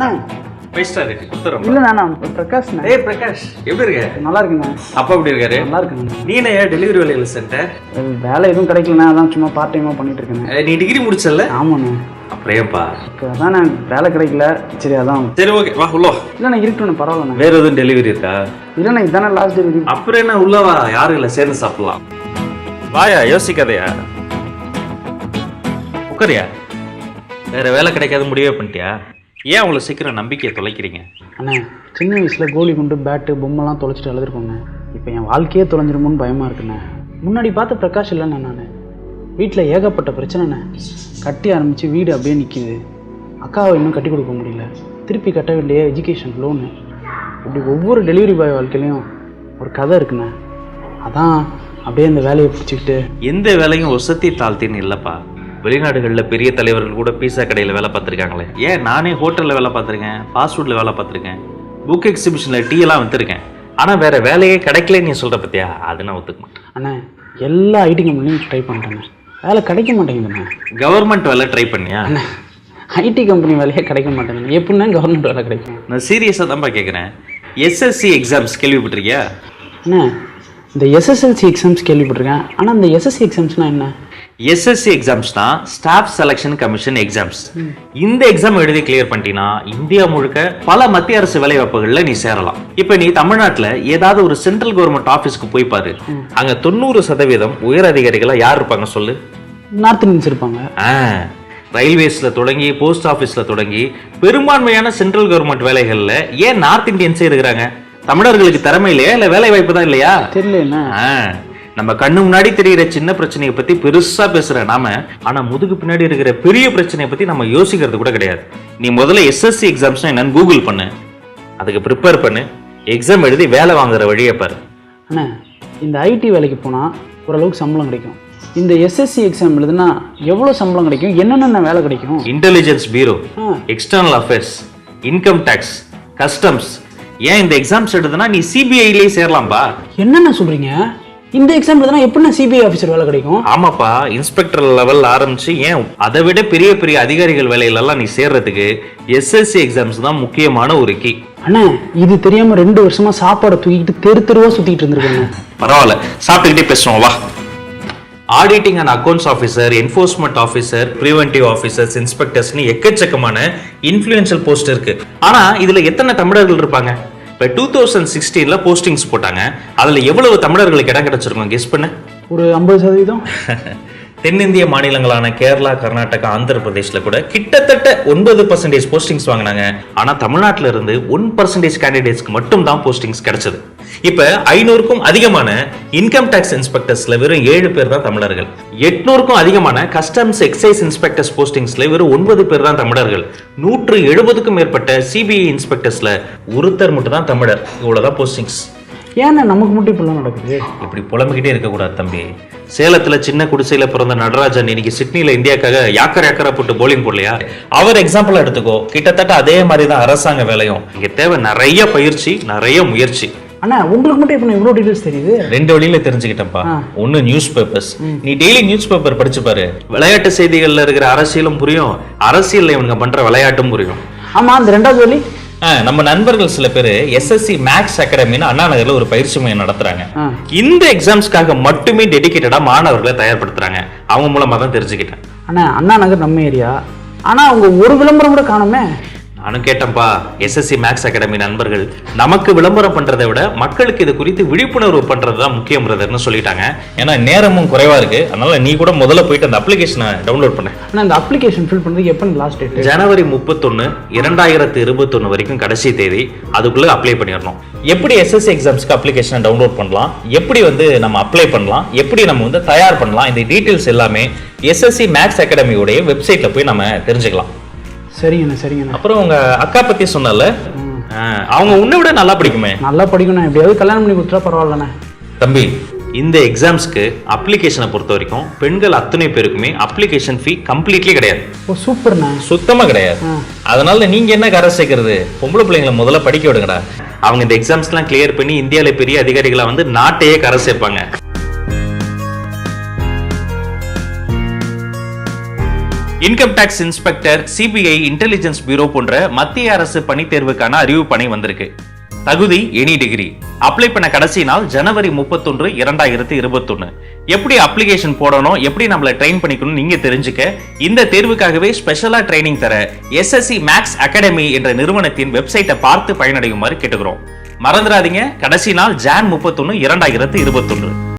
அண்ணா. Rating கொடுத்துறோம் இல்லைண்ணா நான் ஏய் பிரகாஷ். எப்படி இருக்க? நல்லா இருக்குண்ணா அப்பா எப்படி இருக்காரு? நல்லா இருக்குண்ணா நீ என்ன டெலிவரி வேலையில் சென்டர் வேலை எதுவும் கிடைக்கலண்ணா. அதான் சும்மா பார்ட் டைமாக பண்ணிட்டு இருக்கேண்ணே நீ டிகிரி முடிச்சல ஆமாண்ணே. இப்போ அதான் நான் வேலை கிடைக்கல. சரி அதான். சரி ஓகே வா உள்ள. இல்லைண்ணா இருக்கட்டுண்ணே பரவாயில்லண்ணா. வேற எதுவும் டெலிவரி இருக்கா? இல்லைண்ணா இதுதானே லாஸ்ட் டெலிவரி அப்புறம் என்ன உள்ள வா. யாரும் இல்லை சேர்ந்து சாப்பிடலாம். வாயா யோசிக்காதயா? உட்காரியா? வேற வேலை கிடைக்காத முடிவே பண்ணிட்டியா? ஏன் அவ்வளோ சீக்கிரம் நம்பிக்கையை தொலைக்கிறீங்க? அண்ணே சின்ன வயசில் கோலி குண்டு பேட்டு பொம்மைலாம் தொலைச்சிட்டு எழுதிருக்கோங்க இப்போ என் வாழ்க்கையே தொலைஞ்சிருமோன்னு பயமாக இருக்குண்ணே. முன்னாடி பார்த்த பிரகாஷ் இல்லைண்ணே நான். வீட்டில் ஏகப்பட்ட பிரச்சனைண்ணே. கட்டி ஆரம்பித்து வீடு அப்படியே நிற்கிது அக்காவை இன்னும் கட்டி கொடுக்க முடியல. திருப்பி கட்ட வேண்டிய எஜுகேஷன் லோனு இப்படி ஒவ்வொரு டெலிவரி பாய் வாழ்க்கையிலையும் ஒரு கதை இருக்குண்ணே. அதான் அப்படியே இந்த வேலையை பிடிச்சிக்கிட்டு எந்த வேலையும் ஒசத்தி தாழ்த்தின்னு இல்லைப்பா. வெளிநாடுகளில் பெரிய தலைவர்கள் கூட பீஸா கடையில் வேலை பார்த்துருக்காங்களே. ஏன்? நானே ஹோட்டலில் வேலை பார்த்துருக்கேன் ஃபாஸ்ட் ஃபுட்டில் வேலை பார்த்துருக்கேன். புக் எக்ஸிபிஷனில் டீ எல்லாம் விற்றுருக்கேன் ஆனால் வேற வேலையே கிடைக்கலன்னு நீ சொல்கிற பத்தியா? அது நான் ஒத்துக்க மாட்டேன். அண்ணே எல்லா ஐடி கம்பெனியும் ட்ரை பண்ணிட்டேண்ணே வேலை கிடைக்க மாட்டேங்குதுண்ணே கவர்மெண்ட் வேலை ட்ரை பண்ணியா? அண்ணே ஐடி கம்பெனி வேலையே கிடைக்க மாட்டேங்குது எப்படின்னா கவர்மெண்ட் வேலை கிடைக்கும். நான் சீரியஸாக தான்ப்பா கேட்குறேன் எஸ்எஸ்சி எக்ஸாம்ஸ் கேள்விப்பட்டிருக்கியா? அண்ணா இந்த எஸ்எஸ்எல்சி எக்ஸாம்ஸ் கேள்விப்பட்டிருக்கேன். ஆனால் இந்த எஸ்எஸ்சி எக்ஸாம்ஸ்னால் என்ன? எஸ்எஸ்சி எக்ஸாம்ஸ் தான் ஸ்டாஃப் செலெக்ஷன் கமிஷன் எக்ஸாம்ஸ் இந்த எக்ஸாம் எழுதி கிளியர் பண்ணிட்டீங்கன்னா இந்தியா முழுக்க பல மத்திய அரசு வேலைவாய்ப்புகளில் நீ சேரலாம். இப்போ நீ தமிழ்நாட்டில் ஏதாவது ஒரு சென்ட்ரல் கவர்மெண்ட் ஆஃபீஸ்க்கு போய் பாரு. அங்க தொண்ணூறு சதவீதம் உயர் அதிகாரிகளா யார் இருப்பாங்க சொல்லு? நார்த் இந்தியன்ஸ் இருப்பாங்க. ரயில்வேஸ்ல தொடங்கி போஸ்ட் ஆஃபீஸ்ல தொடங்கி பெரும்பான்மையான சென்ட்ரல் கவர்மெண்ட் வேலைகள்ல ஏன் நார்த் இந்தியன்ஸே இருக்கிறாங்க? தமிழர்களுக்கு திறமை இல்லையா? இல்ல வேலை வாய்ப்பு தான் இல்லையா? தெரியல நம்ம கண்ணு முன்னாடி தெரியிற சின்ன பிரச்சனையை பத்தி பெருசா பேசுற நாம. ஆனா முதுகு பின்னாடி இருக்கிற பெரிய பிரச்சனையை பத்தி நம்ம யோசிக்கிறது கூட கிடையாது. நீ முதல்ல எஸ்எஸ்சி எக்ஸாம்ஸ் என்னன்னு கூகுள் பண்ணு. அதுக்கு ப்ரிப்பேர் பண்ணு. எக்ஸாம் எழுதி வேலை வாங்குற வழியை பாரு. அண்ணா இந்த ஐடி வேலைக்கு போனால் ஓரளவுக்கு சம்பளம் கிடைக்கும். இந்த எஸ்எஸ்சி எக்ஸாம் எழுதுனா எவ்வளோ சம்பளம் கிடைக்கும்? என்னென்ன வேலை கிடைக்கும்? இன்டெலிஜென்ஸ் ஆ. External affairs income tax customs ஏன் இந்த எக்ஸாம்ஸ் எழுதுனா நீ சிபிஐலேயே சேரலாம்பா? என்னென்ன சொல்கிறீங்க இந்த எக்ஸாம் எழுதுனா எப்படின்னா சிபிஐ ஆஃபீஸர் வேலை கிடைக்கும். ஆமாப்பா இன்ஸ்பெக்டர் லெவல் ஆரம்பிச்சு ஏன் அதை விட பெரிய பெரிய அதிகாரிகள் வேலையிலலாம் நீ சேர்றதுக்கு எஸ்எஸ்சி எக்ஸாம்ஸ் தான் முக்கியமான ஒரு கீ அண்ணா இது தெரியாமல் ரெண்டு வருஷமாக சாப்பாடை தூக்கிட்டு தெரு தெருவாக சுற்றிட்டு இருந்திருக்காங்க பரவாயில்ல சாப்பிட்டுக்கிட்டே பேசுவோம் வா. Auditing and accounts officer enforcement officer preventive officers இன்ஸ்பெக்டர்ஸ்னு எக்கச்சக்கமான இன்ஃப்ளூயன்ஷியல் போஸ்ட் இருக்கு. ஆனா இதுல எத்தனை தமிழர்கள் இருப்பாங்க? இப்போ டூ தௌசண்ட் சிக்ஸ்டீனில் போஸ்டிங்ஸ் போட்டாங்க. அதில் எவ்வளவு தமிழர்களுக்கு இடம் கிடைச்சிருக்கும் கெஸ் பண்ணு. ஒரு ஐம்பது சதவீதம். தென்னிந்திய மாநிலங்களான கேரளா கர்நாடகா ஆந்திர பிரதேஷ்ல கூட கிட்டத்தட்ட ஒன்பது பர்சன்டேஜ் போஸ்டிங்ஸ் வாங்கினாங்க. ஆனா தமிழ்நாட்டில இருந்து ஒன் பர்சன்டேஜ் கேண்டிடேட்ஸ்க்கு மட்டும் தான் போஸ்டிங்ஸ் கிடைச்சது. இப்ப ஐநூறுக்கும் அதிகமான இன்கம் டேக்ஸ் இன்ஸ்பெக்டர்ஸ்ல வெறும் ஏழு பேர் தான் தமிழர்கள். எட்நூறுக்கும் அதிகமான கஸ்டம்ஸ் எக்ஸைஸ் இன்ஸ்பெக்டர்ஸ் போஸ்டிங்ஸ்ல வெறும் ஒன்பது பேர் தான் தமிழர்கள். நூற்று எழுபதுக்கும் மேற்பட்ட சிபிஐ இன்ஸ்பெக்டர்ஸ்ல ஒருத்தர் மட்டும் தான் தமிழர். இவ்வளவுதான் போஸ்டிங்ஸ் ஏன்னா நமக்கு மட்டும் இப்படிலாம் நடக்குது. இப்படி புலம்பிக்கிட்டே இருக்கக்கூடாது தம்பி. சேலத்துல சின்ன குடிசையில பிறந்த நடராஜன் இன்னைக்கு சிட்னில இந்தியாக்காக யாக்கர் யாக்கரா போட்டு போலிங் போடலையா? அவர் எக்ஸாம்பிள் எடுத்துக்கோ. கிட்டத்தட்ட அதே மாதிரி தான் அரசாங்க வேலையும். இங்க தேவை நிறைய பயிற்சி நிறைய முயற்சி. அண்ணா உங்களுக்கு மட்டும் இப்போ இவ்வளோ டீட்டெயில்ஸ் தெரியுது? ரெண்டு வழியில தெரிஞ்சுக்கிட்டேன்ப்பா. ஆ. ஒன்னு நியூஸ் பேப்பர்ஸ் நீ டெய்லி நியூஸ் பேப்பர் படிச்சு பாரு. விளையாட்டு செய்திகள்ல இருக்கிற அரசியலும் புரியும். அரசியல்ல இவனுங்க பண்ற விளையாட்டும் புரியும். ஆமாம் அந்த ரெண்டாவது வழி? நம்ம நண்பர்கள் சில பேர் எஸ்எஸ்சி மேக்ஸ் அகாடமின்னு அண்ணா நகர்ல ஒரு பயிற்சி மையம் நடத்துறாங்க. இந்த எக்ஸாம்ஸ்க்காக மட்டுமே டெடிகேட்டடா மாணவர்களை தயார்படுத்துறாங்க. அவங்க மூலமா தான் தெரிஞ்சுக்கிட்டேன். அண்ணா அண்ணா நகர் நம்ம ஏரியா ஆனால் அவங்க ஒரு விளம்பரம் கூட காணுமே. நானும் கேட்டேன்ப்பா எஸ்எஸ்சி மேக்ஸ் அகாடமி நண்பர்கள் நமக்கு விளம்பரம் பண்றதை விட மக்களுக்கு இது குறித்து விழிப்புணர்வு பண்றது தான் முக்கியம் பிரதர்னு சொல்லிட்டாங்க. ஏன்னா நேரமும் குறைவா இருக்கு. அதனால நீ கூட முதல்ல போயிட்டு அந்த அப்ளிகேஷனை டவுன்லோட் பண்ண. அண்ணா இந்த அப்ளிகேஷன் ஃபில் பண்ணுறதுக்கு எப்போ லாஸ்ட் டேட்டு ஜனவரி முப்பத்தொன்னு இரண்டாயிரத்து இருபத்தொன்னு வரைக்கும் கடைசி தேதி. அதுக்குள்ள அப்ளை பண்ணிடணும். எப்படி எஸ்எஸ்சி எக்ஸாம்ஸ்க்கு அப்ளிகேஷனை டவுன்லோட் பண்ணலாம்? எப்படி வந்து நம்ம அப்ளை பண்ணலாம்? எப்படி நம்ம வந்து தயார் பண்ணலாம்? இந்த டீட்டெயில்ஸ் எல்லாமே எஸ்எஸ்சி மேக்ஸ் அகாடமியோடைய வெப்சைட்ல போய் நம்ம தெரிஞ்சுக்கலாம். சரிங்கண்ணா சரிங்கண்ணா. அப்புறம் உங்க அக்கா பத்தி சொன்னல அவங்க உன்னை விட நல்லா படிக்குமே. நல்லா படிக்கணும் எப்படியாவது கல்யாணம் பண்ணி கொடுத்துட்டா பரவாயில்லண்ணே. தம்பி இந்த எக்ஸாம்ஸ்க்கு அப்ளிகேஷனை பொறுத்த வரைக்கும் பெண்கள் அத்தனை பேருக்குமே அப்ளிகேஷன் ஃபீ கம்ப்ளீட்லி கிடையாது. ஓ சூப்பர்ண்ணா. சுத்தமா கிடையாது. அதனால நீங்க என்ன கரை சேர்க்கறது? பொம்பளை பிள்ளைங்களை முதல்ல படிக்க விடுங்கடா. அவங்க இந்த எக்ஸாம்ஸ்லாம் கிளியர் பண்ணி இந்தியாவில பெரிய அதிகாரிகளா வந்து நாட்டையே கரை சேர்ப்பாங்க. Income tax inspector CBI intelligence bureau போன்ற மத்திய அரசு பணி தேர்வுக்கான அறிவு பணி வந்திருக்கு. தகுதி எனி டிகிரி அப்ளை பண்ண கடைசி நாள் ஜனவரி முப்பத்தொன்று இரண்டாயிரத்தி இருபத்தொன்னு. எப்படி அப்ளிகேஷன் போடணும் எப்படி நம்மளை ட்ரெயின் பண்ணிக்கணும் நீங்க தெரிஞ்சுக்க இந்த தேர்வுக்காகவே ஸ்பெஷலா ட்ரைனிங் தர எஸ்எஸ்சி மேக்ஸ் அகாடமி என்ற நிறுவனத்தின் வெப்சைட்டை பார்த்து பயனடையுமாறு கேட்டுக்கிறோம். மறந்துடாதீங்க கடைசி நாள் ஜான் முப்பத்தொன்னு இரண்டாயிரத்தி இருபத்தொன்று.